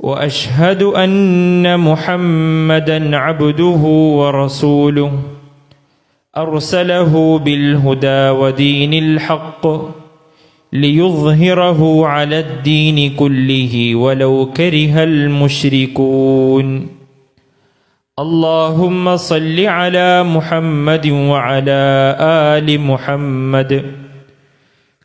وأشهد أن محمدا عبده ورسوله. أرسله بالهدى ودين الحق ليظهره على الدين كله ولو كره المشركون. اللهم صل على محمد وعلى آل محمد.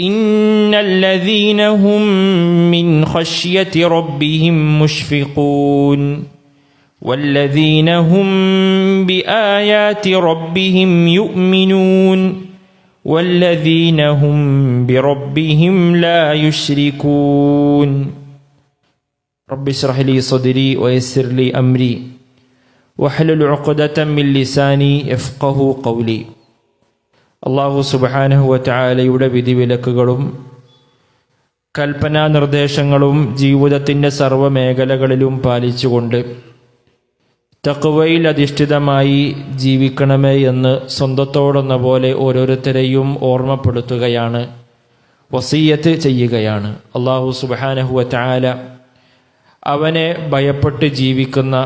ان الذين هم من خشيه ربهم مشفقون والذين هم بايات ربهم يؤمنون والذين هم بربهم لا يشركون رب اشرح لي صدري ويسر لي امري واحلل عقده من لساني يفقه قولي അള്ളാഹു സുബാനഹുവറ്റായാലയുടെ വിധിവിലക്കുകളും കൽപ്പനാ നിർദ്ദേശങ്ങളും ജീവിതത്തിന്റെ സർവമേഖലകളിലും പാലിച്ചുകൊണ്ട് തക്കുവയിൽ അധിഷ്ഠിതമായി ജീവിക്കണമേ എന്ന് സ്വന്തത്തോടെന്ന പോലെ ഓരോരുത്തരെയും ഓർമ്മപ്പെടുത്തുകയാണ് വസീയത്ത് ചെയ്യുകയാണ്. അള്ളാഹു സുബാനഹുവറ്റായാല അവനെ ഭയപ്പെട്ട് ജീവിക്കുന്ന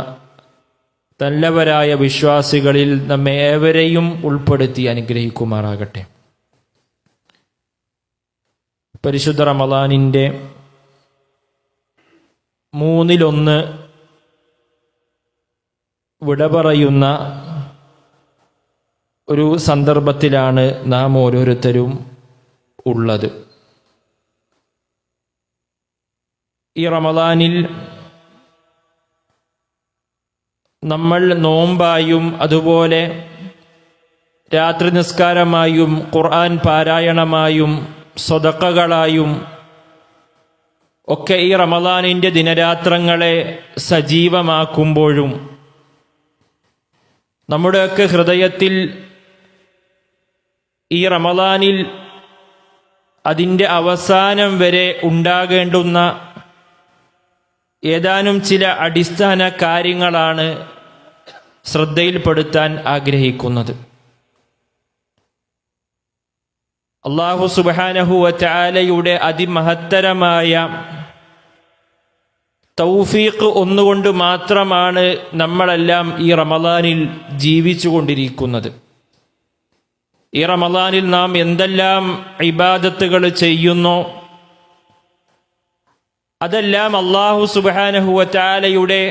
നല്ലവരായ വിശ്വാസികളിൽ നമ്മെ ഏവരെയും ഉൾപ്പെടുത്തി അനുഗ്രഹിക്കുമാറാകട്ടെ. പരിശുദ്ധ റമദാനിന്റെ മൂന്നിലൊന്ന് വിട പറയുന്ന ഒരു സന്ദർഭത്തിലാണ് നാം ഓരോരുത്തരും ഉള്ളത്. ഈ റമദാനിൽ നമ്മൾ നോമ്പായും അതുപോലെ രാത്രി നിസ്കാരമായും ഖുർആൻ പാരായണമായും സ്വതക്കകളായും ഒക്കെ ഈ റമദാനിന്റെ ദിനരാത്രങ്ങളെ സജീവമാക്കുമ്പോഴും നമ്മുടെയൊക്കെ ഹൃദയത്തിൽ ഈ റമദാനിൽ അതിന്റെ അവസാനം വരെ ഉണ്ടാകേണ്ടുന്ന ഏതാനും ചില അടിസ്ഥാന കാര്യങ്ങളാണ് ശ്രദ്ധയിൽപ്പെടുത്താൻ ആഗ്രഹിക്കുന്നത്. അള്ളാഹു സുബാനഹുവറ്റാലയുടെ അതിമഹത്തരമായ തൗഫീഖ് ഒന്നുകൊണ്ട് മാത്രമാണ് നമ്മളെല്ലാം ഈ റമദാനിൽ ജീവിച്ചു കൊണ്ടിരിക്കുന്നത് ഈ റമദാനിൽ നാം എന്തെല്ലാം ഇബാദത്തുകൾ ചെയ്യുന്നു അതെല്ലാം അള്ളാഹു സുബാനഹുവറ്റാലയുടെ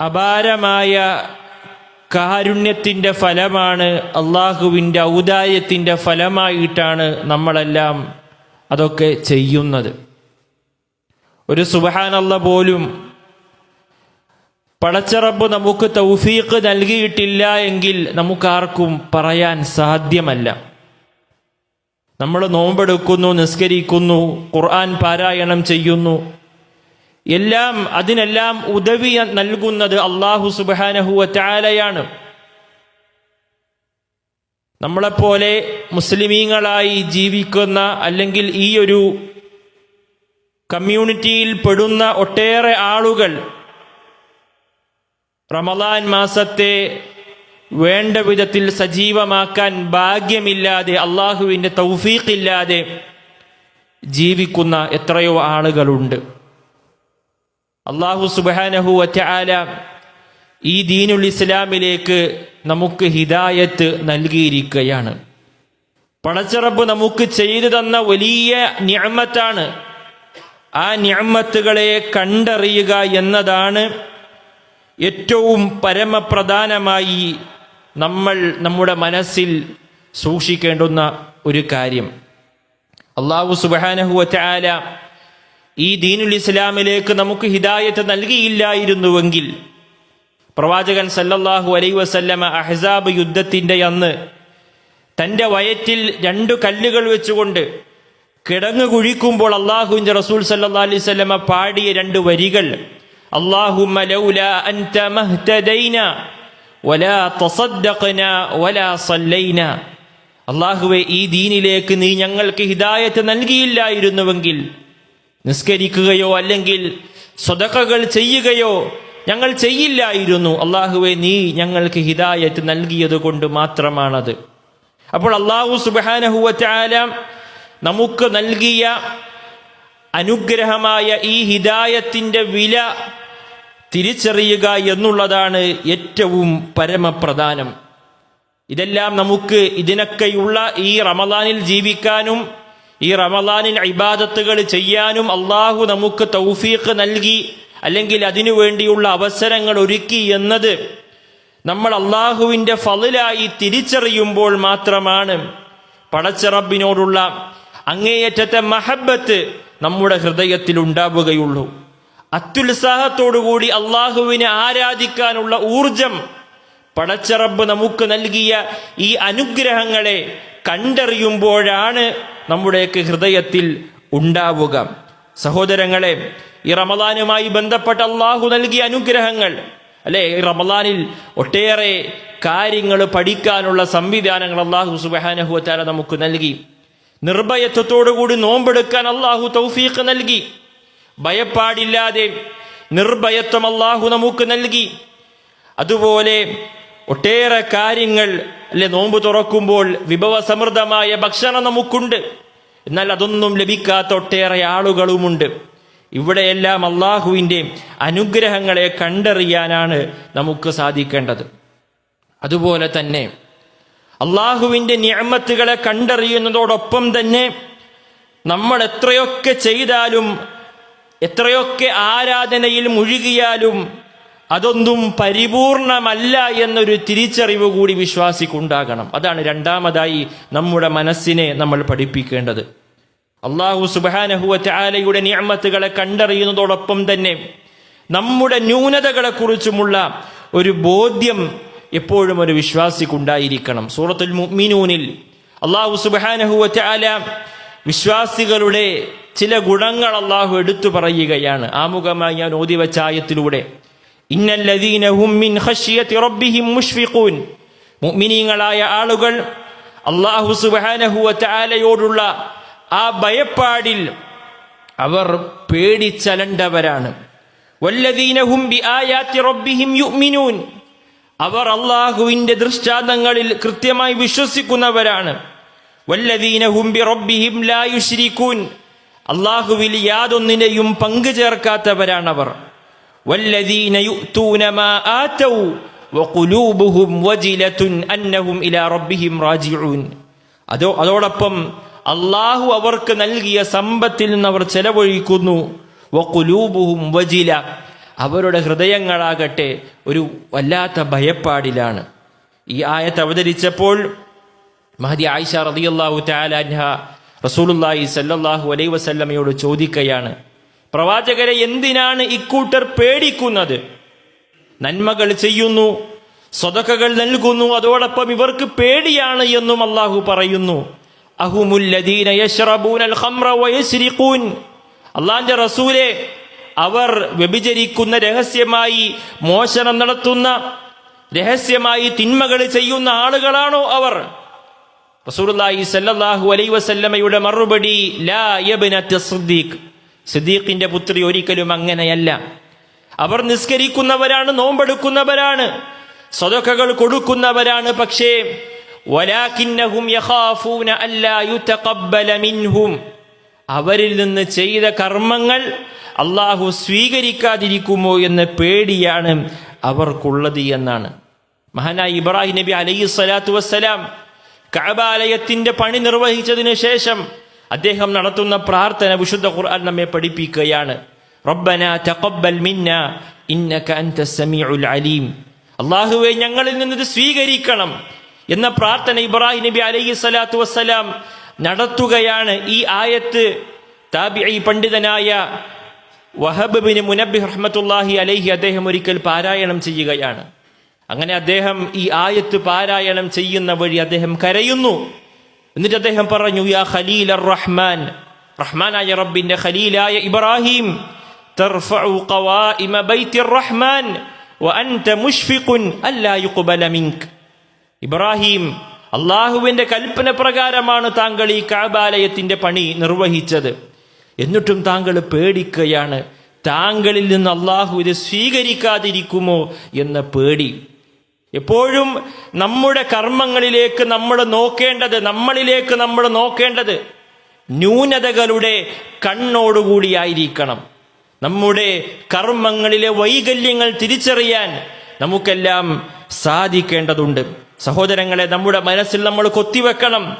അപാരമായ കാരുണ്യത്തിന്റെ ഫലമാണ് അള്ളാഹുവിന്റെ ഔദാര്യത്തിന്റെ ഫലമായിട്ടാണ് നമ്മളെല്ലാം അതൊക്കെ ചെയ്യുന്നത്. ഒരു സുബഹാനല്ല പോലും പടച്ചറബ് നമുക്ക് തൗഫീഖ് നൽകിയിട്ടില്ല എങ്കിൽ നമുക്കാർക്കും പറയാൻ സാധ്യമല്ല. നമ്മൾ നോമ്പെടുക്കുന്നു നിസ്കരിക്കുന്നു ഖുർആൻ പാരായണം ചെയ്യുന്നു എല്ലാം അതിനെല്ലാം ഉദവി നൽകുന്നത് അള്ളാഹു സുബാനഹുവ ചാലയാണ് നമ്മളെപ്പോലെ മുസ്ലിമീങ്ങളായി ജീവിക്കുന്ന അല്ലെങ്കിൽ ഈ ഒരു കമ്മ്യൂണിറ്റിയിൽ പെടുന്ന ഒട്ടേറെ ആളുകൾ റമദാൻ മാസത്തെ വേണ്ട വിധത്തിൽ സജീവമാക്കാൻ ഭാഗ്യമില്ലാതെ അള്ളാഹുവിന്റെ തൗഫീഖില്ലാതെ ജീവിക്കുന്ന എത്രയോ ആളുകളുണ്ട്. അള്ളാഹു സുബാനഹു വറ്റആല ഈ ദീനുൽ ഇസ്ലാമിലേക്ക് നമുക്ക് ഹിദായത്ത് നൽകിയിരിക്കുകയാണ്. പടച്ചറബ് നമുക്ക് ചെയ്തു തന്ന വലിയ ഞാമത്താണ് ആ ഞാമത്തുകളെ കണ്ടറിയുക എന്നതാണ് ഏറ്റവും പരമപ്രധാനമായി നമ്മൾ നമ്മുടെ മനസ്സിൽ സൂക്ഷിക്കേണ്ടുന്ന ഒരു കാര്യം. അള്ളാഹു സുബാനഹുവല ഈ ദീനുൽ ഇസ്ലാമിലേക്ക് നമുക്ക് ഹിദായത്ത് നൽകിയില്ലായിരുന്നുവെങ്കിൽ പ്രവാചകൻ സല്ലല്ലാഹു അലൈ വസല്ലമ അഹ്സാബ് യുദ്ധത്തിന്റെ അന്ന് തന്റെ വയറ്റിൽ രണ്ടു കല്ലുകൾ വെച്ചുകൊണ്ട് കിടങ്ങു കുഴിക്കുമ്പോൾ അള്ളാഹുവിന്റെ റസൂൽ സല്ലാ അലൈഹി സ്വലമ പാടിയ രണ്ട് വരികൾ അള്ളാഹുമ്മ അൻത വലാ വലാ അള്ളാഹുവെ ഈ ദീനിലേക്ക് നീ ഞങ്ങൾക്ക് ഹിദായത്ത് നൽകിയില്ലായിരുന്നുവെങ്കിൽ നിസ്കരിക്കുകയോ അല്ലെങ്കിൽ സ്വതക്കകൾ ചെയ്യുകയോ ഞങ്ങൾ ചെയ്യില്ലായിരുന്നു. അള്ളാഹുവെ നീ ഞങ്ങൾക്ക് ഹിദായത്ത് നൽകിയത് കൊണ്ട് മാത്രമാണത്. അപ്പോൾ അള്ളാഹു സുബാനഹുവല നമുക്ക് നൽകിയ അനുഗ്രഹമായ ഈ ഹിദായത്തിന്റെ വില തിരിച്ചറിയുക എന്നുള്ളതാണ് ഏറ്റവും പരമപ്രധാനം. ഇതെല്ലാം നമുക്ക് ഇതിനൊക്കെയുള്ള ഈ റമദാനിൽ ജീവിക്കാനും ഈ റമദാനിൽ ഇബാദത്തുകൾ ചെയ്യാനും അള്ളാഹു നമുക്ക് തൗഫീഖ് നൽകി അല്ലെങ്കിൽ അതിനു വേണ്ടിയുള്ള അവസരങ്ങൾ ഒരുക്കി എന്നത് നമ്മൾ അള്ളാഹുവിന്റെ ഫലിലായി തിരിച്ചറിയുമ്പോൾ മാത്രമാണ്. പടച്ചറബിനോടുള്ള അങ്ങേയറ്റത്തെ മഹബത്ത് നമ്മുടെ ഹൃദയത്തിൽ ഉണ്ടാവുകയുള്ളൂ. അത്യുത്സാഹത്തോടുകൂടി അള്ളാഹുവിനെ ആരാധിക്കാനുള്ള ഊർജം പടച്ചറബ് നമുക്ക് നൽകിയ ഈ അനുഗ്രഹങ്ങളെ കണ്ടറിയുമ്പോഴാണ് നമ്മുടെയൊക്കെ ഹൃദയത്തിൽ ഉണ്ടാവുക. സഹോദരങ്ങളെ ഈ റമദാനുമായി ബന്ധപ്പെട്ട അള്ളാഹു നൽകിയ അനുഗ്രഹങ്ങൾ അല്ലെ ഈ റമദാനിൽ ഒട്ടേറെ കാര്യങ്ങൾ പഠിക്കാനുള്ള സംവിധാനങ്ങൾ അള്ളാഹു സുബാനഹുത്താല നമുക്ക് നൽകി. നിർഭയത്വത്തോടുകൂടി നോമ്പെടുക്കാൻ അള്ളാഹു തൗഫീഖ് നൽകി. ഭയപ്പാടില്ലാതെ നിർഭയത്വം അള്ളാഹു നമുക്ക് നൽകി. അതുപോലെ ഒട്ടേറെ കാര്യങ്ങൾ അല്ലെ നോമ്പ് തുറക്കുമ്പോൾ വിഭവസമൃദ്ധമായ ഭക്ഷണം നമുക്കുണ്ട്. എന്നാൽ അതൊന്നും ലഭിക്കാത്ത ഒട്ടേറെ ആളുകളുമുണ്ട്. ഇവിടെയെല്ലാം അള്ളാഹുവിന്റെ അനുഗ്രഹങ്ങളെ കണ്ടറിയാനാണ് നമുക്ക് സാധിക്കേണ്ടത്. അതുപോലെ തന്നെ അള്ളാഹുവിന്റെ നിയമത്തുകളെ കണ്ടറിയുന്നതോടൊപ്പം തന്നെ നമ്മൾ എത്രയൊക്കെ ചെയ്താലും എത്രയൊക്കെ ആരാധനയിൽ മുഴുകിയാലും അതൊന്നും പരിപൂർണമല്ല എന്നൊരു തിരിച്ചറിവ് കൂടി വിശ്വാസിക്കുണ്ടാകണം. അതാണ് രണ്ടാമതായി നമ്മുടെ മനസ്സിനെ നമ്മൾ പഠിപ്പിക്കേണ്ടത്. അള്ളാഹു സുബാനഹുവ ആലയുടെ നിയമത്തുകളെ കണ്ടറിയുന്നതോടൊപ്പം തന്നെ നമ്മുടെ ന്യൂനതകളെക്കുറിച്ചുമുള്ള ഒരു ബോധ്യം എപ്പോഴും ഒരു വിശ്വാസിക്കുണ്ടായിരിക്കണം. സൂറത്തുൽ മുഅ്മിനൂനിൽ അള്ളാഹു സുബാനഹുവ ആല വിശ്വാസികളുടെ ചില ഗുണങ്ങൾ അള്ളാഹു എടുത്തു പറയുകയാണ്. ആമുഖമായി ഞാൻ ഓതി വെച്ച ആയത്തിലൂടെ ഇന്നല്ലദീന ഹും മിൻ ഖശ്യത്തി റബ്ബിഹിം മുഷ്ഫിഖൂൻ. മുഅ്മിനീങ്ങളായ ആളുകൾ അള്ളാഹു സുബ്ഹാനഹു വതആലയോടുള്ള ആ ഭയപ്പാടിൽ അവർ പേടിച്ചലണ്ടവരാണ്. വല്ലദീന ഹും ബിആയാത്തി റബ്ബിഹിം യുഅ്മിനൂൻ. അവർ അള്ളാഹുവിന്റെ ദൃഷ്ടാന്തങ്ങളിൽ കൃത്യമായി വിശ്വസിക്കുന്നവരാണ്. വല്ലദീന ഹും ബി റബ്ബിഹിം ലാ യുശ്രികൂൻ അള്ളാഹുവിൽ യാതൊന്നിനെയും പങ്കു ചേർക്കാത്തവരാണവർ വല്ലദീന യുഅ്തൂന മാ ആതൗ وقلوبهم وجلة أنهم إلى ربهم راجعون അതോ അതോടൊപ്പം അള്ളാഹു അവർക്ക് നൽകിയ സമ്പത്തിൽ നിന്ന് അവർ ചെലവഴിക്കുന്നു വഖുലൂബുഹും വജില അവരുടെ ഹൃദയങ്ങളാകട്ടെ ഒരു വല്ലാത്ത ഭയപ്പാടിലാണ് ഈ ആയത്ത് അവതരിച്ചപ്പോൾ മഹദി ആയിഷ റളിയല്ലാഹു തആല അൻഹ റസൂലുള്ളാഹി സല്ലല്ലാഹു അലൈഹി വസല്ലമയോട് ചോദിക്കുകയാണ് പ്രവാചകരെ എന്തിനാണ് ഇക്കൂട്ടർ പേടിക്കുന്നത്? നന്മകൾ ചെയ്യുന്നു സ്വതക്കകൾ നൽകുന്നു അതോടൊപ്പം ഇവർക്ക് പേടിയാണ് എന്നും അള്ളാഹു പറയുന്നു. അള്ളാന്റെ റസൂലെ അവർ വ്യഭിചരിക്കുന്ന രഹസ്യമായി മോഷണം നടത്തുന്ന രഹസ്യമായി തിന്മകൾ ചെയ്യുന്ന ആളുകളാണോ അവർ? റസൂലുള്ളാഹി സല്ലല്ലാഹു അലൈഹി വസല്ലമയുടെ മറുപടി ലാ യബ്നത്ത് സിദ്ദീഖ്. സിദ്ദീഖിന്റെ പുത്രി ഒരിക്കലും അങ്ങനെയല്ല. അവർ നിസ്കരിക്കുന്നവരാണ് നോമ്പെടുക്കുന്നവരാണ് സ്വതക്കകൾ കൊടുക്കുന്നവരാണ് പക്ഷേ അവരിൽ നിന്ന് ചെയ്ത കർമ്മങ്ങൾ അള്ളാഹു സ്വീകരിക്കാതിരിക്കുമോ എന്ന പേടിയാണ് അവർക്കുള്ളത് എന്നാണ്. മഹാനായ ഇബ്രാഹിം നബി അലൈഹി സ്വലാത്തു വസ്സലാം കഅബാലയത്തിന്റെ പണി നിർവഹിച്ചതിന് ശേഷം അദ്ദേഹം നടത്തുന്ന പ്രാർത്ഥന വിശുദ്ധ ഖുർആൻ നമ്മെ പഠിപ്പിക്കുകയാണ്. റബ്ബന തഖബ്ബൽ മിന്ന ഇന്നക അൻത സമീഉൽ അലീം. അള്ളാഹുവെ ഞങ്ങളിൽ നിന്ന് ഇത് സ്വീകരിക്കണം എന്ന പ്രാർത്ഥന ഇബ്രാഹിം നബി അലൈഹി സ്വലാത്തു വസ്സലാം നടത്തുകയാണ്. ഈ ആയത്ത് താബിഈ പണ്ഡിതനായ വഹബ് ബിൻ മുനബി റഹ്മത്തുള്ളാഹി അലൈഹി അദ്ദേഹം ഒരിക്കൽ പാരായണം ചെയ്യുകയാണ്. അങ്ങനെ അദ്ദേഹം ഈ ആയത്ത് പാരായണം ചെയ്യുന്ന വഴി അദ്ദേഹം കരയുന്നു. എന്നിട്ട് അദ്ദേഹം പറഞ്ഞു യാ ഖലീൽ റഹ്മാൻ റഹ്മാനായ റബ്ബിന്റെ ഖലീലായ ഇബ്രാഹിം തർഫഉ ഖവാഇമ ബൈത്തി റഹ്മാൻ വഅൻത മുഷ്ഫിഖുൻ അല്ലാ യുഖ്ബല മിൻക്. ഇബ്രാഹിം അള്ളാഹുവിന്റെ കൽപ്പന പ്രകാരമാണ് താങ്കൾ ഈ കാബാലയത്തിന്റെ പണി നിർവഹിച്ചത്. എന്നിട്ടും താങ്കൾ പേടിക്കുകയാണ് താങ്കളിൽ നിന്ന് അള്ളാഹു ഇത് സ്വീകരിക്കാതിരിക്കുമോ എന്ന പേടി. എപ്പോഴും നമ്മുടെ കർമ്മങ്ങളിലേക്ക് നമ്മൾ നോക്കേണ്ടത് നമ്മളിലേക്ക് നമ്മൾ നോക്കേണ്ടത് ന്യൂനതകളുടെ കണ്ണോടുകൂടിയായിരിക്കണം. നമ്മുടെ കർമ്മങ്ങളിലെ വൈകല്യങ്ങൾ തിരിച്ചറിയാൻ നമുക്കെല്ലാം സാധിക്കേണ്ടതുണ്ട്. സഹോദരങ്ങളെ നമ്മുടെ മനസ്സിൽ നമ്മൾ കൊത്തിവെക്കണം.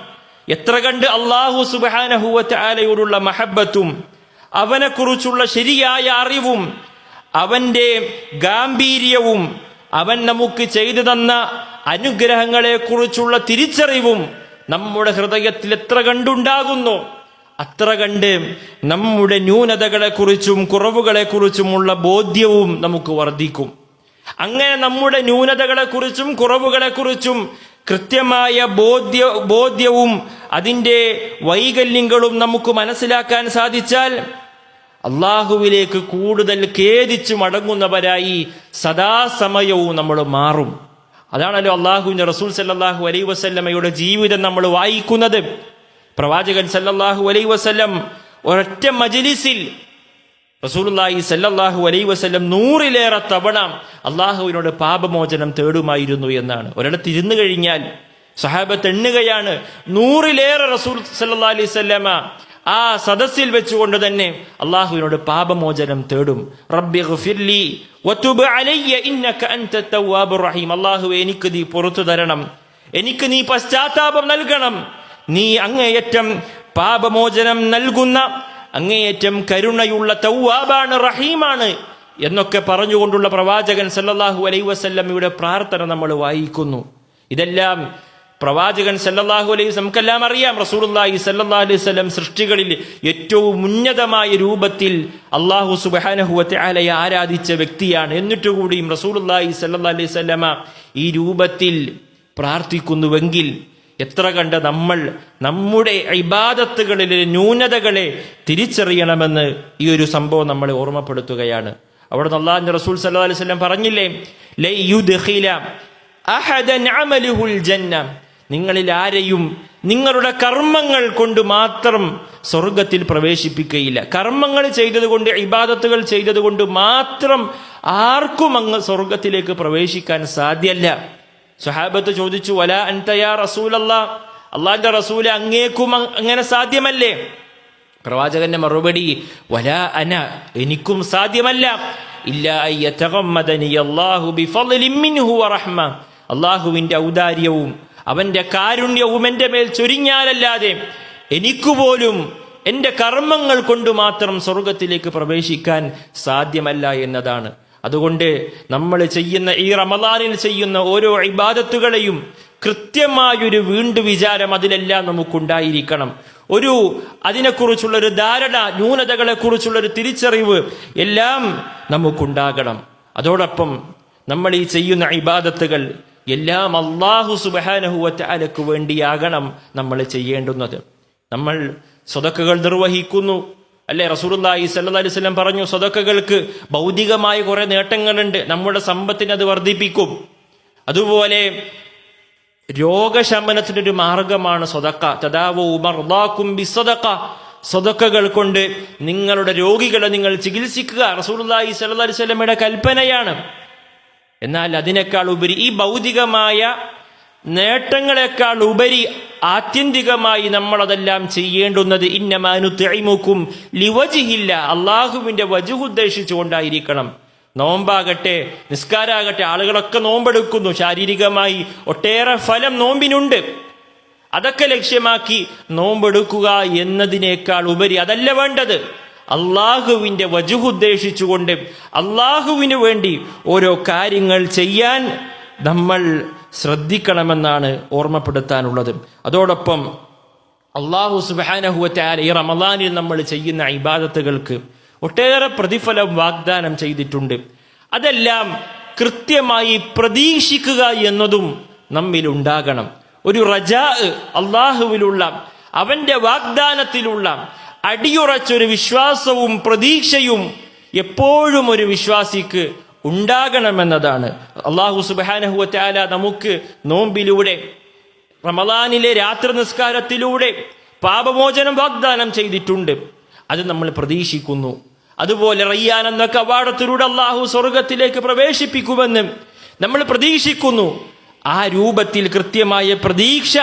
എത്ര കണ്ട് അള്ളാഹു സുബാനഹുവത്ത് മഹബത്തും അവനെക്കുറിച്ചുള്ള ശരിയായ അറിവും അവന്റെ ഗാംഭീര്യവും അവൻ നമുക്ക് ചെയ്തു തന്ന അനുഗ്രഹങ്ങളെക്കുറിച്ചുള്ള തിരിച്ചറിവും നമ്മുടെ ഹൃദയത്തിൽ എത്ര കണ്ടുണ്ടാകുന്നു? അത്ര കണ്ട് നമ്മുടെ ന്യൂനതകളെക്കുറിച്ചും കുറവുകളെക്കുറിച്ചുമുള്ള ബോധ്യവും നമുക്ക് വർദ്ധിക്കും. അങ്ങനെ നമ്മുടെ ന്യൂനതകളെക്കുറിച്ചും കുറവുകളെക്കുറിച്ചും കൃത്യമായ ബോധ്യ ബോധ്യവും അതിന്റെ വൈകല്യങ്ങളും നമുക്ക് മനസ്സിലാക്കാൻ സാധിച്ചാൽ അള്ളാഹുവിലേക്ക് കൂടുതൽ ഖേദിച്ചു മടങ്ങുന്നവരായി സദാസമയവും നമ്മൾ മാറും. അതാണല്ലോ അള്ളാഹുവിന്റെ റസൂൽ സല്ലാഹു അലൈ വസല്ലമയുടെ ജീവിതം നമ്മൾ വായിക്കുന്നത്. പ്രവാചകൻ സല്ലല്ലാഹു അലൈ വസല്ലം ഒരൊറ്റ മജലിസിൽ റസൂലുള്ളാഹി സല്ലല്ലാഹു അലൈ വസല്ലം നൂറിലേറെ തവണ അള്ളാഹുവിനോട് പാപമോചനം തേടുമായിരുന്നു എന്നാണ്. ഒരിടത്ത് ഇരുന്നു കഴിഞ്ഞാൽ സഹാബത്ത് എണ്ണുകയാണ്. നൂറിലേറെ റസൂൽ സല്ലാ അലൈഹി ആ സദസ്സിൽ വെച്ചുകൊണ്ട് തന്നെ അള്ളാഹുവിനോട് പാപമോചനം തേടും. റബ്ബി വതുബ് അലയ്യ ഇന്നക അള്ളാഹുവേ എനിക്ക് നീ പുറത്തു തരണം. എനിക്ക് നീ പശ്ചാത്താപം നൽകണം. നീ അങ്ങേയറ്റം പാപമോചനം നൽകുന്ന അങ്ങേയറ്റം കരുണയുള്ള തൗവാബാണ് റഹീമാണ് എന്നൊക്കെ പറഞ്ഞുകൊണ്ടുള്ള പ്രവാചകൻ സല്ലല്ലാഹു അലൈഹി വസല്ലമയുടെ പ്രാർത്ഥന നമ്മൾ വായിക്കുന്നു. ഇതെല്ലാം പ്രവാചകൻ സല്ലാഹു അലൈഹി നമുക്കെല്ലാം അറിയാം റസൂലുള്ളാഹി സല്ലല്ലാഹു അലൈഹി സ്വലം സൃഷ്ടികളിൽ ഏറ്റവും ഉന്നതമായ രൂപത്തിൽ അള്ളാഹു സുബ്ഹാനഹു വതആലയെ ആരാധിച്ച വ്യക്തിയാണ്. എന്നിട്ട് കൂടിയും റസൂലുള്ളാഹി സല്ലല്ലാഹു അലൈഹി സ്വലമ ഈ രൂപത്തിൽ പ്രാർത്ഥിക്കുന്നുവെങ്കിൽ എത്ര കണ്ട നമ്മൾ നമ്മുടെ ഇബാദത്തുകളിലെ ന്യൂനതകളെ തിരിച്ചറിയണമെന്ന് ഈ ഒരു സംഭവം നമ്മളെ ഓർമ്മപ്പെടുത്തുകയാണ്. അവിടെ നിന്ന് റസൂൽ സല്ലാ അലൈഹി വസല്ലം പറഞ്ഞില്ലേ ലൈ യു ദഹീല അഹദൻ അമലുഹുൽ ജന്ന നിങ്ങളിൽ ആരെയും നിങ്ങളുടെ കർമ്മങ്ങൾ കൊണ്ട് മാത്രം സ്വർഗത്തിൽ പ്രവേശിപ്പിക്കുകയില്ല കർമ്മങ്ങൾ ചെയ്തതുകൊണ്ട് ഇബാദത്തുകൾ ചെയ്തതുകൊണ്ട് മാത്രം ആർക്കും അങ്ങ് സ്വർഗത്തിലേക്ക് പ്രവേശിക്കാൻ സാധ്യല്ല. സുഹാബത്ത് ചോദിച്ചു വല അൻതയാ റസൂലല്ല? അള്ളാന്റെ റസൂൽ അങ്ങേക്കും അങ്ങനെ സാധ്യമല്ലേ? പ്രവാചകന്റെ മറുപടി വല അന എനിക്കും സാധ്യമല്ല. ഇല്ല അയ്യതഗമ്മദനി അല്ലാഹു ബിഫളലിൻ മിൻഹു വറഹ്മ. അള്ളാഹുവിന്റെ ഔദാര്യവും അവന്റെ കാരുണ്യവും എന്റെ മേൽ ചൊരിഞ്ഞാലല്ലാതെ എനിക്കുപോലും എന്റെ കർമ്മങ്ങൾ കൊണ്ട് മാത്രം സ്വർഗത്തിലേക്ക് പ്രവേശിക്കാൻ സാധ്യമല്ല എന്നതാണ്. അതുകൊണ്ട് നമ്മൾ ചെയ്യുന്ന ഈ റമദാനിൽ ചെയ്യുന്ന ഓരോ ഇബാദത്തുകളെയും കൃത്യമായൊരു വീണ്ടു വിചാരം അതിലെല്ലാം നമുക്കുണ്ടായിരിക്കണം. ഒരു അതിനെക്കുറിച്ചുള്ള ഒരു ധാരണ ന്യൂനതകളെ കുറിച്ചുള്ള ഒരു തിരിച്ചറിവ് എല്ലാം നമുക്കുണ്ടാകണം. അതോടൊപ്പം നമ്മൾ ഈ ചെയ്യുന്ന ഇബാദത്തുകൾ എല്ലാം അള്ളാഹു സുബഹാനഹുവറ്റാലയ്ക്ക് വേണ്ടിയാകണം നമ്മൾ ചെയ്യേണ്ടുന്നത്. നമ്മൾ സ്വതക്കുകൾ നിർവഹിക്കുന്നു. അല്ലെ റസൂലുള്ളാഹി സല്ലാ അലൈഹി വസല്ലം പറഞ്ഞു സ്വതക്കകൾക്ക് ഭൗതികമായ കുറെ നേട്ടങ്ങളുണ്ട്. നമ്മുടെ സമ്പത്തിനെ അത് വർദ്ധിപ്പിക്കും. അതുപോലെ രോഗശമനത്തിനൊരു മാർഗമാണ് സ്വതക്ക. തദാവോ ഉമർദാക്കും ബിസ്വതക്ക സ്വതക്കകൾ കൊണ്ട് നിങ്ങളുടെ രോഗികളെ നിങ്ങൾ ചികിത്സിക്കുക. റസൂലുള്ളാഹി സല്ലാ അലൈഹി കൽപ്പനയാണ്. എന്നാൽ അതിനേക്കാൾ ഉപരി ഈ ഭൗതികമായ നേട്ടങ്ങളെക്കാൾ ഉപരി ആത്യന്തികമായി നമ്മളതെല്ലാം ചെയ്യേണ്ടുന്നത് ഇന്നമാനു തെളിമുക്കും ലിവജിഹില്ല അള്ളാഹുവിന്റെ വജുഹ് ഉദ്ദേശിച്ചുകൊണ്ടായിരിക്കണം. നോമ്പാകട്ടെ നിസ്കാരാകട്ടെ ആളുകളൊക്കെ നോമ്പെടുക്കുന്നു. ശാരീരികമായി ഒട്ടേറെ ഫലം നോമ്പിനുണ്ട്. അതൊക്കെ ലക്ഷ്യമാക്കി നോമ്പെടുക്കുക എന്നതിനേക്കാൾ ഉപരി അതല്ല വേണ്ടത്. അള്ളാഹുവിന്റെ വജുഹുദ്ദേശിച്ചുകൊണ്ട് അള്ളാഹുവിന് വേണ്ടി ഓരോ കാര്യങ്ങൾ ചെയ്യാൻ നമ്മൾ ശ്രദ്ധിക്കണമെന്നാണ് ഓർമ്മപ്പെടുത്താനുള്ളത്. അതോടൊപ്പം അള്ളാഹു സുബാനഹുവറ്റാല ഈ റമദാനിൽ നമ്മൾ ചെയ്യുന്ന ഇബാദത്തുകൾക്ക് ഒട്ടേറെ പ്രതിഫലം വാഗ്ദാനം ചെയ്തിട്ടുണ്ട്. അതെല്ലാം കൃത്യമായി പ്രതീക്ഷിക്കുക എന്നതും നമ്മിൽ ഉണ്ടാകണം ഒരു റജാ അള്ളാഹുവിലുള്ള അവന്റെ വാഗ്ദാനത്തിലുള്ള അടിയുറച്ചൊരു വിശ്വാസവും പ്രതീക്ഷയും എപ്പോഴും ഒരു വിശ്വാസിക്ക് ഉണ്ടാകണമെന്നതാണ്. അള്ളാഹു സുബാനഹുവറ്റാല നമുക്ക് നോമ്പിലൂടെ റമദാനിലെ രാത്രി നിസ്കാരത്തിലൂടെ പാപമോചനം വാഗ്ദാനം ചെയ്തിട്ടുണ്ട്. അത് നമ്മൾ പ്രതീക്ഷിക്കുന്നു. അതുപോലെ റയ്യാൻ എന്ന കവാടത്തിലൂടെ അള്ളാഹു സ്വർഗത്തിലേക്ക് പ്രവേശിപ്പിക്കുമെന്നും നമ്മൾ പ്രതീക്ഷിക്കുന്നു. ആ രൂപത്തിൽ കൃത്യമായ പ്രതീക്ഷ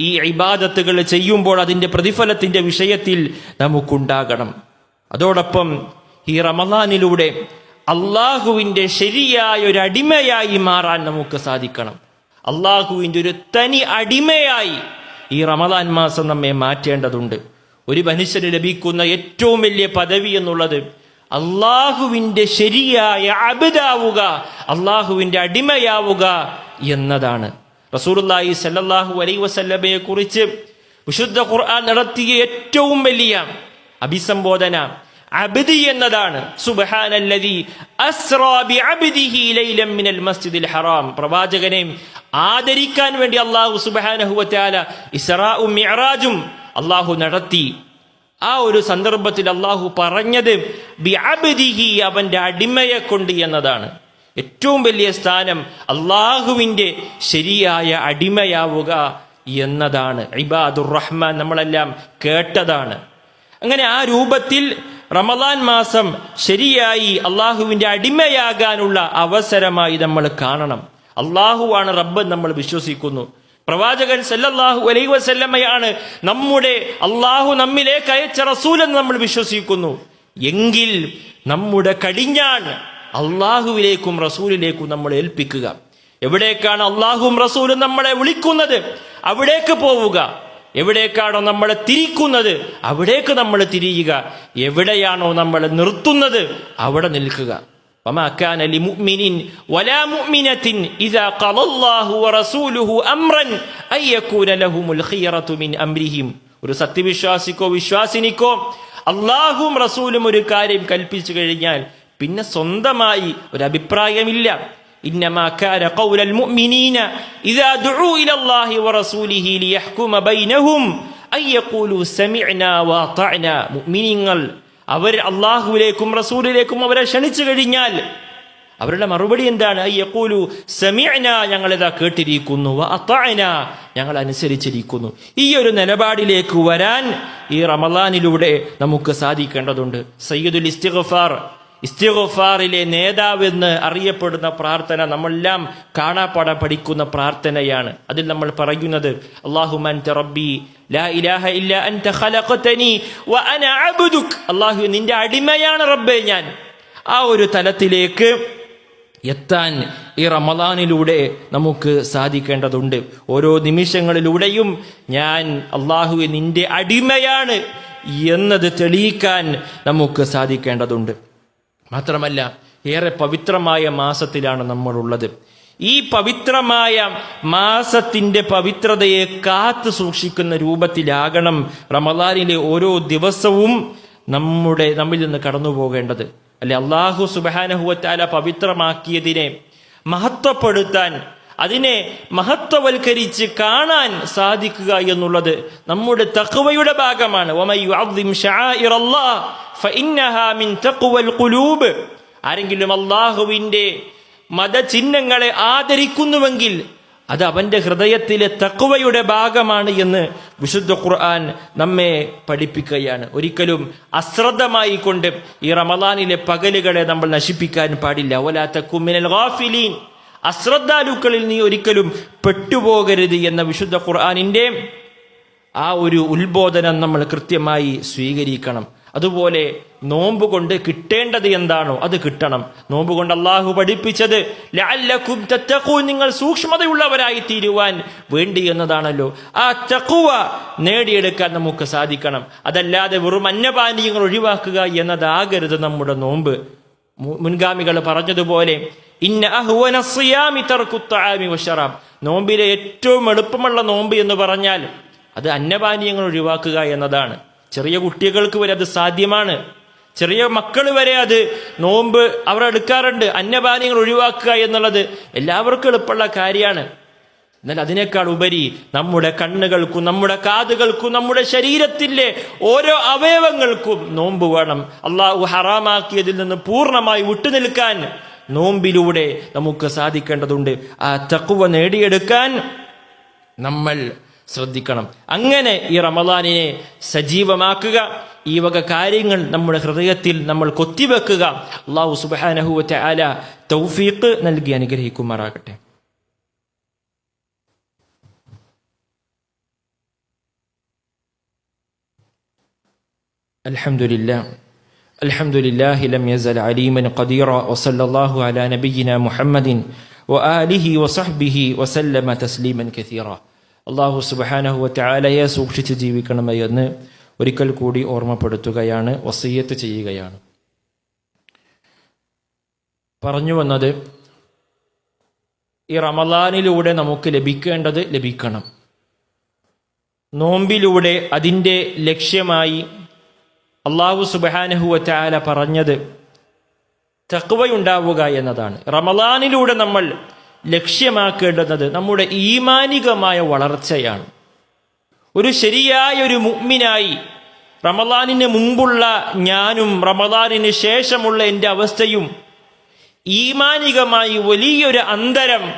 ഈ ഇബാദത്തുകൾ ചെയ്യുമ്പോൾ അതിന്റെ പ്രതിഫലത്തിന്റെ വിഷയത്തിൽ നമുക്കുണ്ടാകണം. അതോടൊപ്പം ഈ റമദാനിലൂടെ അള്ളാഹുവിന്റെ ശരിയായ ഒരു അടിമയായി മാറാൻ നമുക്ക് സാധിക്കണം. അള്ളാഹുവിന്റെ ഒരു തനി അടിമയായി ഈ റമദാൻ മാസം നമ്മെ മാറ്റേണ്ടതുണ്ട്. ഒരു മനുഷ്യന് ലഭിക്കുന്ന ഏറ്റവും വലിയ പദവി എന്നുള്ളത് അള്ളാഹുവിന്റെ ശരിയായ അബിതാവുക അള്ളാഹുവിന്റെ അടിമയാവുക എന്നതാണ്. റസൂലുള്ളാഹി സല്ലാഹു അലൈ വസല്ലമയെ കുറിച്ച് വിശുദ്ധ ഖുർആൻ നടത്തിയ ഏറ്റവും വലിയ അഭിസംബോധന അബ്ദി എന്നതാണ്. സുബ്ഹാനല്ലദി അസ്റാ ബിഅബ്ദിഹി ലൈലൻ മിനൽ മസ്ജിദിൽ ഹറാം. പ്രവാചകനെ ആദരിക്കാൻ വേണ്ടി അല്ലാഹു സുബ്ഹാനഹു വതആല ഇസ്റാഉം മിഅറാജും അല്ലാഹു നടത്തി. ആ ഒരു സന്ദർഭത്തിൽ അള്ളാഹു പറഞ്ഞത് ബിഅബ്ദിഹി അവന്റെ അടിമയെ കൊണ്ട് എന്നതാണ്. ഏറ്റവും വലിയ സ്ഥാനം അള്ളാഹുവിന്റെ ശരിയായ അടിമയാവുക എന്നതാണ്. ഇബാദുർ റഹ്മാൻ നമ്മളെല്ലാം കേട്ടതാണ്. അങ്ങനെ ആ രൂപത്തിൽ റമദാൻ മാസം ശരിയായി അള്ളാഹുവിന്റെ അടിമയാകാനുള്ള അവസരമായി നമ്മൾ കാണണം. അള്ളാഹുവാണ് റബ്ബ് നമ്മൾ വിശ്വസിക്കുന്നു. പ്രവാചകൻ സല്ലല്ലാഹു അലൈ വസല്ലമ്മയാണ് നമ്മുടെ അള്ളാഹു നമ്മിലേക്ക് അയച്ച റസൂലെന്ന് നമ്മൾ വിശ്വസിക്കുന്നു. എങ്കിൽ നമ്മുടെ കടിഞ്ഞാൺ അള്ളാഹുവിലേക്കും റസൂലിലേക്കും നമ്മൾ ഏൽപ്പിക്കുക എവിടേക്കാണ് അള്ളാഹും റസൂലും നമ്മളെ വിളിക്കുന്നത് അവിടേക്ക് പോവുക എവിടേക്കാണോ നമ്മളെ തിരിക്കുന്നത് അവിടേക്ക് നമ്മൾ തിരിയുക എവിടെയാണോ നമ്മളെ നിർത്തുന്നത് അവിടെ നിൽക്കുക وما كان لمؤمن ولا مؤمنة إذا قضى الله ورسوله أمرا أن يكون لهم الخيرة من أمرهم ഒരു സത്യവിശ്വാസിക്കോ വിശ്വാസിനിക്കോ അള്ളാഹും റസൂലും ഒരു കാര്യം കൽപ്പിച്ചു കഴിഞ്ഞാൽ പിന്നെ സ്വന്തമായി ഒരു അഭിപ്രായമില്ല إنما كان قول المؤمنين إذا دعوا إلى الله ورسوله ليحكم بينهم أن يقولوا سمعنا وأطعنا مؤمنين അവർ അള്ളാഹുവിലേക്കും റസൂലിലേക്കും അവരെ ക്ഷണിച്ചു കഴിഞ്ഞാൽ അവരുടെ മറുപടി എന്താണ് യക്കൂലു സമീഅന ഞങ്ങളിതാ കേട്ടിരിക്കുന്നു അത്തായന ഞങ്ങൾ അനുസരിച്ചിരിക്കുന്നു ഈ ഒരു നിലപാടിലേക്ക് വരാൻ ഈ റമലാനിലൂടെ നമുക്ക് സാധിക്കേണ്ടതുണ്ട് സയ്യിദുൽ ഇസ്തിഗ്ഫാർ ഇസ്തിഗഫാറിലെ നേതാവെന്ന് അറിയപ്പെടുന്ന പ്രാർത്ഥന നമ്മളെല്ലാം കാണാപ്പാടം പഠിക്കുന്ന പ്രാർത്ഥനയാണ്. അതിൽ നമ്മൾ പറയുന്നത് റബ്ബി ലാ ഇലാഹ ഇല്ല അൻത വ അന അബ്ദുക്. അള്ളാഹു നിന്റെ അടിമയാണ് റബ്ബേ ഞാൻ. ആ ഒരു തലത്തിലേക്ക് എത്താൻ ഈ റമദാനിലൂടെ നമുക്ക് സാധിക്കേണ്ടതുണ്ട്. ഓരോ നിമിഷങ്ങളിലൂടെയും ഞാൻ അള്ളാഹു നിന്റെ അടിമയാണ് എന്നത് തെളിയിക്കാൻ നമുക്ക് സാധിക്കേണ്ടതുണ്ട്. മാത്രമല്ല ഏറെ പവിത്രമായ മാസത്തിലാണ് നമ്മളുള്ളത്. ഈ പവിത്രമായ മാസത്തിന്റെ പവിത്രതയെ കാത്തു സൂക്ഷിക്കുന്ന രൂപത്തിലാകണം റമദാനിലെ ഓരോ ദിവസവും നമ്മുടെ നമ്മിൽ നിന്ന് കടന്നു പോകേണ്ടത് അല്ലെ അള്ളാഹു സുബാനഹുവറ്റാല പവിത്രമാക്കിയതിനെ മഹത്വപ്പെടുത്താൻ അതിനെ മഹത്വവൽക്കരിച്ച് കാണാൻ സാധിക്കുക എന്നുള്ളത് നമ്മുടെ തക്കുവയുടെ ഭാഗമാണ്. ആരെങ്കിലും അള്ളാഹുവിന്റെ മതചിഹ്നങ്ങളെ ആദരിക്കുന്നുവെങ്കിൽ അത് അവന്റെ ഹൃദയത്തിലെ തക്കുവയുടെ ഭാഗമാണ് എന്ന് വിശുദ്ധ ഖുർആൻ നമ്മെ പഠിപ്പിക്കുകയാണ്. ഒരിക്കലും അശ്രദ്ധമായി കൊണ്ട് ഈ റമദാനിലെ പകലുകളെ നമ്മൾ നശിപ്പിക്കാൻ പാടില്ല. ഒലാത്ത കുമ്മിനൽ ഗാഫിലീൻ. അശ്രദ്ധാലുക്കളിൽ നീ ഒരിക്കലും പെട്ടുപോകരുത് എന്ന വിശുദ്ധ ഖുർആാനിന്റെ ആ ഒരു ഉത്ബോധനം നമ്മൾ കൃത്യമായി സ്വീകരിക്കണം. അതുപോലെ നോമ്പ് കൊണ്ട് കിട്ടേണ്ടത് എന്താണോ അത് കിട്ടണം. നോമ്പ് കൊണ്ട് അള്ളാഹു പഠിപ്പിച്ചത് നിങ്ങൾ സൂക്ഷ്മതയുള്ളവരായി തീരുവാൻ വേണ്ടി എന്നതാണല്ലോ. ആ തക്കുവ നേടിയെടുക്കാൻ നമുക്ക് സാധിക്കണം. അതല്ലാതെ വെറും അന്നപാനീയങ്ങൾ ഒഴിവാക്കുക എന്നതാകരുത് നമ്മുടെ നോമ്പ്. മുൻഗാമികൾ പറഞ്ഞതുപോലെ ഇന്ന അഹ്വന സിയാമി തർക്കു ത്വആമി വശറാബ് നോമ്പിലെ ഏറ്റവും എളുപ്പമുള്ള നോമ്പ് എന്ന് പറഞ്ഞാൽ അത് അന്നപാനീയങ്ങൾ ഒഴിവാക്കുക എന്നതാണ്. ചെറിയ കുട്ടികൾക്ക് വരെ അത് സാധ്യമാണ്. ചെറിയ മക്കൾ വരെ അത് നോമ്പ് അവർ എടുക്കാറുണ്ട്. അന്നപാനീയങ്ങൾ ഒഴിവാക്കുക എന്നുള്ളത് എല്ലാവർക്കും എളുപ്പമുള്ള കാര്യമാണ്. എന്നാൽ അതിനേക്കാൾ ഉപരി നമ്മുടെ കണ്ണുകൾക്കും നമ്മുടെ കാതുകൾക്കും നമ്മുടെ ശരീരത്തിലെ ഓരോ അവയവങ്ങൾക്കും നോമ്പ് വേണം. അള്ളാഹു ഹറാമാക്കിയതിൽ നിന്ന് പൂർണമായി വിട്ടുനിൽക്കാൻ നോമ്പിലൂടെ നമുക്ക് സാധിക്കേണ്ടതുണ്ട് ആ തക്കുവ നേടിയെടുക്കാൻ നമ്മൾ ശ്രദ്ധിക്കണം അങ്ങനെ ഈ റമദാനിനെ സജീവമാക്കുക ഈ വക കാര്യങ്ങൾ നമ്മുടെ ഹൃദയത്തിൽ നമ്മൾ കൊത്തിവെക്കുക അള്ളാഹു സുബാനഹുവറ്റ ആല തൗഫീഖ് നൽകി അനുഗ്രഹിക്കുമാറാകട്ടെ الحمد لله الحمد لله لم يزل عليما قديرا وصلى الله على نبينا محمد وآله وصحبه وسلم تسليما كثيرا അള്ളാഹു സുബാനഹു ചാലയെ സൂക്ഷിച്ച് ജീവിക്കണമെന്ന് ഒരിക്കൽ കൂടി ഓർമ്മപ്പെടുത്തുകയാണ് വസീയത്ത് ചെയ്യുകയാണ് പറഞ്ഞു വന്നത് ഈ റമലാനിലൂടെ നമുക്ക് ലഭിക്കേണ്ടത് ലഭിക്കണം നോമ്പിലൂടെ അതിൻ്റെ ലക്ഷ്യമായി അള്ളാഹു സുബാനഹുവറ്റാല പറഞ്ഞത് തക്വയുണ്ടാവുക എന്നതാണ്. റമലാനിലൂടെ നമ്മൾ ലക്ഷ്യമാക്കേണ്ടുന്നത് നമ്മുടെ ഈമാനികമായ വളർച്ചയാണ്. ഒരു ശരിയായ ഒരു മുഗ്മിനായി റമലാനിന് മുമ്പുള്ള ഞാനും റമലാനിന് ശേഷമുള്ള എന്റെ അവസ്ഥയും ഈമാനികമായി വലിയൊരു അന്തരം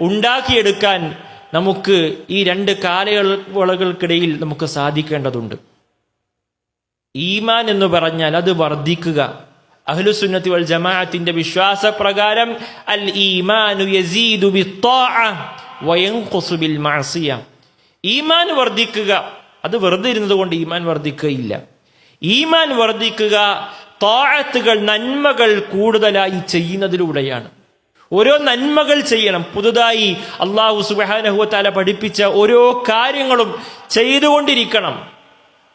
ഉണ്ടാക്കിയെടുക്കാൻ നമുക്ക് ഈ രണ്ട് കാലയളവുകൾക്കിടയിൽ നമുക്ക് സാധിക്കേണ്ടതുണ്ട്. ഈമാൻ എന്ന് പറഞ്ഞാൽ അത് വർദ്ധിക്കുക. അഹ്ലുസുന്നത്തി വൽ ജമാഅത്തിന്റെ വിശ്വാസപ്രകാരം അൽ ഈമാനു യസീദു ബിൽ മഅസിയ. ഈമാൻ വർദ്ധിക്കുക. അത് വെറുതെ ഇരുന്നത് കൊണ്ട് ഈമാൻ വർദ്ധിക്കുകയില്ല. ഈമാൻ വർദ്ധിക്കുക താഴത്തുകൾ നന്മകൾ കൂടുതലായി ചെയ്യുന്നതിലൂടെയാണ്. ഓരോ നന്മകൾ ചെയ്യണം. പുതുതായി അള്ളാഹു സുബാനഹുവത്താല പഠിപ്പിച്ച ഓരോ കാര്യങ്ങളും ചെയ്തുകൊണ്ടിരിക്കണം.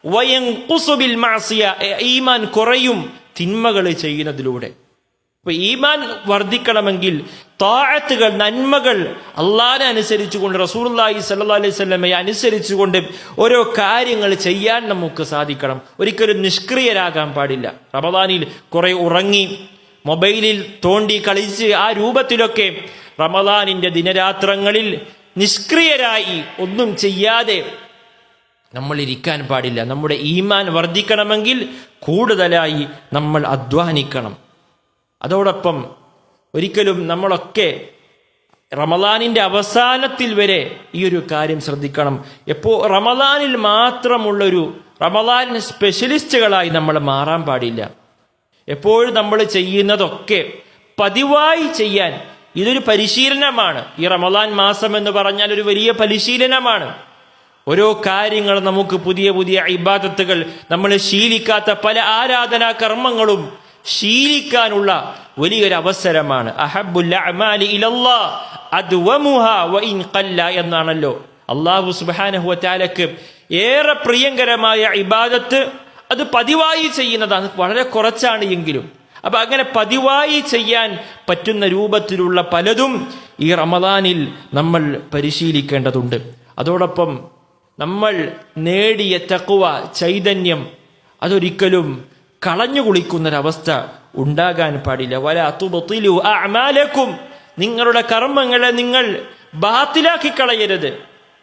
വയൻഖുസുബിൽ മാസിയ ഈമാൻ കുറയും തിന്മകൾ ചെയ്യുന്നതിലൂടെ. അപ്പൊ ഈമാൻ വർദ്ധിക്കണമെങ്കിൽ താഴത്തുകൾ നന്മകൾ അള്ളാഹിനെ അനുസരിച്ചുകൊണ്ട് റസൂർല്ലാഹി സല്ലാ അലൈഹി സ്വലമയെ അനുസരിച്ചുകൊണ്ട് ഓരോ കാര്യങ്ങൾ ചെയ്യാൻ നമുക്ക് സാധിക്കണം. ഒരിക്കലും നിഷ്ക്രിയരാകാൻ പാടില്ല. റമദാനിൽ കുറെ ഉറങ്ങി മൊബൈലിൽ തോണ്ടി കളിച്ച് ആ രൂപത്തിലൊക്കെ റമദാനിന്റെ ദിനരാത്രങ്ങളിൽ നിഷ്ക്രിയരായി ഒന്നും ചെയ്യാതെ നമ്മൾ ഇരിക്കാൻ പാടില്ല. നമ്മുടെ ഈമാൻ വർദ്ധിക്കണമെങ്കിൽ കൂടുതലായി നമ്മൾ അധ്വാനിക്കണം. അതോടൊപ്പം ഒരിക്കലും നമ്മളൊക്കെ റമദാനിന്റെ അവസാനത്തിൽ വരെ ഈ ഒരു കാര്യം ശ്രദ്ധിക്കണം. എപ്പോൾ റമദാനിൽ മാത്രമുള്ളൊരു റമദാൻ സ്പെഷ്യലിസ്റ്റുകളായി നമ്മൾ മാറാൻ പാടില്ല. എപ്പോഴും നമ്മൾ ചെയ്യുന്നതൊക്കെ പതിവായി ചെയ്യാൻ ഇതൊരു പരിശീലനമാണ്. ഈ റമദാൻ മാസം എന്ന് പറഞ്ഞാൽ ഒരു വലിയ പരിശീലനമാണ്. ഓരോ കാര്യങ്ങൾ നമുക്ക് പുതിയ പുതിയ ഇബാദത്തുകൾ നമ്മൾ ശീലിക്കാത്ത പല ആരാധനാ കർമ്മങ്ങളും ശീലിക്കാനുള്ള വലിയൊരു അവസരമാണ് എന്നാണല്ലോ. അള്ളാഹു സുബ്ഹാനഹു വതആലക്ക് ഏറെ പ്രിയങ്കരമായ ഇബാദത്ത് അത് പതിവായി ചെയ്യുന്നതാണ് വളരെ കുറച്ചാണ് എങ്കിലും. അപ്പൊ അങ്ങനെ പതിവായി ചെയ്യാൻ പറ്റുന്ന രൂപത്തിലുള്ള പലതും ഈ റമദാനിൽ നമ്മൾ പരിശീലിക്കേണ്ടതുണ്ട്. അതോടൊപ്പം നമ്മൾ നേടിയ തക്കുവ ചൈതന്യം അതൊരിക്കലും കളഞ്ഞു കുളിക്കുന്നൊരവസ്ഥ ഉണ്ടാകാൻ പാടില്ല. വല തുബത്തിലു അമാലക്കും നിങ്ങളുടെ കർമ്മങ്ങളെ നിങ്ങൾ ബാത്തിലാക്കി കളയരുത്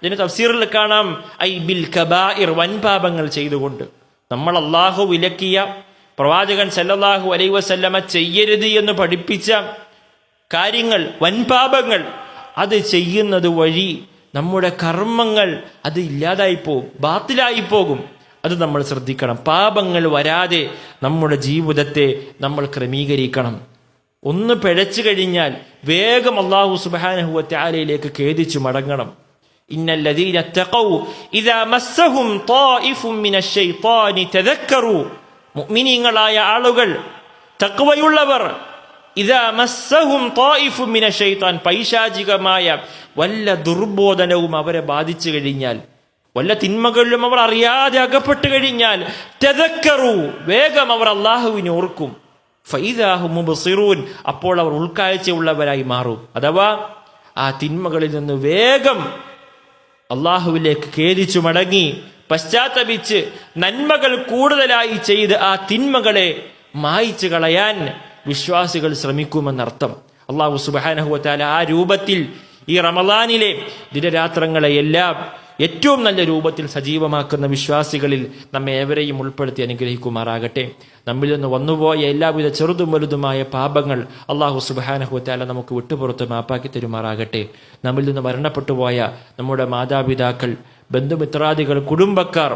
ഇതിന് തഫ്സീറിൽ കാണാം ഐ ബിൽ കബായിർ വൻപാപങ്ങൾ ചെയ്തുകൊണ്ട്. നമ്മൾ അള്ളാഹു വിലക്കിയ പ്രവാചകൻ സല്ലല്ലാഹു അലൈ വസല്ലമ ചെയ്യരുത് എന്ന് പഠിപ്പിച്ച കാര്യങ്ങൾ വൻപാപങ്ങൾ അത് ചെയ്യുന്നത് വഴി നമ്മുടെ കർമ്മങ്ങൾ അത് ഇല്ലാതായി പോകും ബാത്തിലായി പോകും. അത് നമ്മൾ ശ്രദ്ധിക്കണം. പാപങ്ങൾ വരാതെ നമ്മുടെ ജീവിതത്തെ നമ്മൾ ക്രമീകരിക്കണം. ഒന്ന് പിഴച്ചു കഴിഞ്ഞാൽ വേഗം അള്ളാഹു സുബാനഹുവത്തെ ആലയിലേക്ക് ഖേദിച്ചു മടങ്ങണം. തദക്കറു. മുഅ്മിനീങ്ങളായ ആളുകൾ തക്വയുള്ളവർ മസ്സഹും പൈശാചികമായ വല്ല ദുർബോധനവും അവരെ ബാധിച്ചു കഴിഞ്ഞാൽ വല്ല തിന്മകളിലും അവർ അറിയാതെ അകപ്പെട്ടു കഴിഞ്ഞാൽ തെതക്കറു വേഗം അവർ അള്ളാഹുവിനെ ഓർക്കും. ഫൈദാഹുറൂൻ അപ്പോൾ അവർ ഉൾക്കാഴ്ചയുള്ളവരായി മാറും. അഥവാ ആ തിന്മകളിൽ നിന്ന് വേഗം അള്ളാഹുവിലേക്ക് ഖേദിച്ചു മടങ്ങി പശ്ചാത്തപിച്ച് നന്മകൾ കൂടുതലായി ചെയ്ത് ആ തിന്മകളെ മായിച്ചു കളയാൻ വിശ്വാസികൾ ശ്രമിക്കുമെന്നർത്ഥം. അള്ളാഹു സുബാനഹുവത്താല ആ രൂപത്തിൽ ഈ റമദാനിലെ ദിനരാത്രങ്ങളെയെല്ലാം ഏറ്റവും നല്ല രൂപത്തിൽ സജീവമാക്കുന്ന വിശ്വാസികളിൽ നമ്മെ ഏവരെയും ഉൾപ്പെടുത്തി അനുഗ്രഹിക്കുമാറാകട്ടെ. നമ്മിൽ നിന്ന് വന്നുപോയ എല്ലാവിധ ചെറുതും വലുതുമായ പാപങ്ങൾ അള്ളാഹു സുബാനഹുത്താല നമുക്ക് വിട്ടുപുറത്ത് മാപ്പാക്കി തരുമാറാകട്ടെ. നമ്മിൽ നിന്ന് മരണപ്പെട്ടുപോയ നമ്മുടെ മാതാപിതാക്കൾ ബന്ധുമിത്രാദികൾ കുടുംബക്കാർ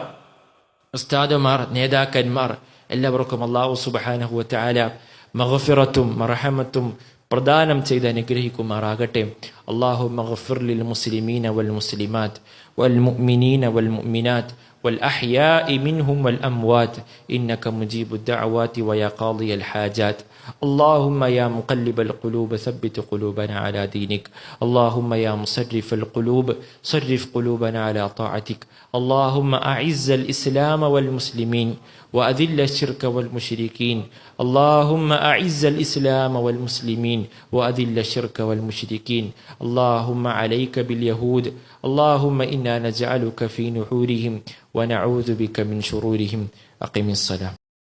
ഉസ്താദുമാർ നേതാക്കന്മാർ എല്ലാവർക്കും അള്ളാഹു സുബാനഹുത്താല മഹഫിറത്തും മറഹമത്തും പ്രദാനം ചെയ്ത് അനുഗ്രഹിക്കുമാറാകട്ടെ അള്ളാഹു മഹഫിർലിൽ മുസ്ലിമീന വൽ മുസ്ലിമാത്ത് വൽ മുഅ്മിനീന വൽ മുഅ്മിനാത്ത് والأحياء منهم والأموات إنك مجيب الدعوات ويا قاضي الحاجات اللهم يا مقلب القلوب ثبت قلوبنا على دينك. اللهم يا مصرف القلوب صرف قلوبنا على طاعتك. اللهم أعز الإسلام والمسلمين وأذل الشرك والمشركين. اللهم أعز الإسلام والمسلمين وأذل الشرك والمشركين. اللهم عليك باليهود. اللهم إنا نجعلك في نحورهم ونعوذ بك من شرورهم. أقم الصلاة.